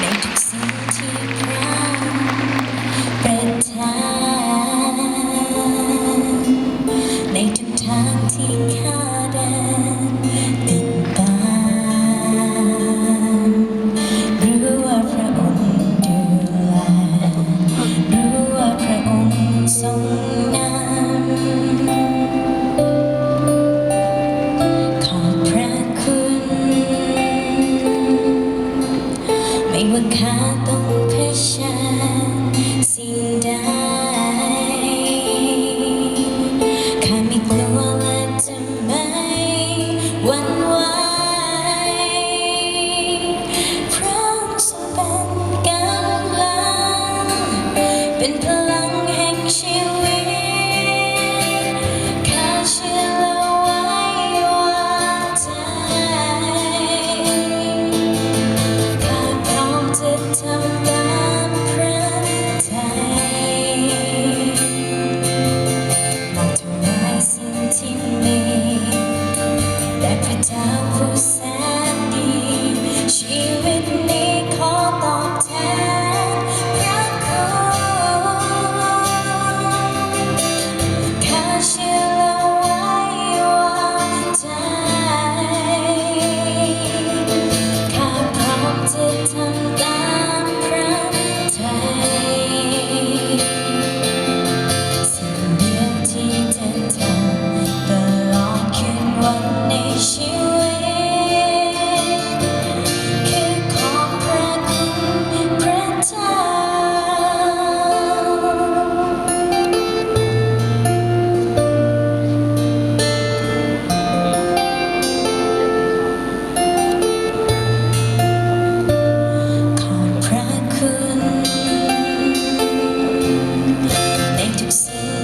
ในทุกสิ่งที่พระประทานในทุกทางที่ข้า and turn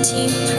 情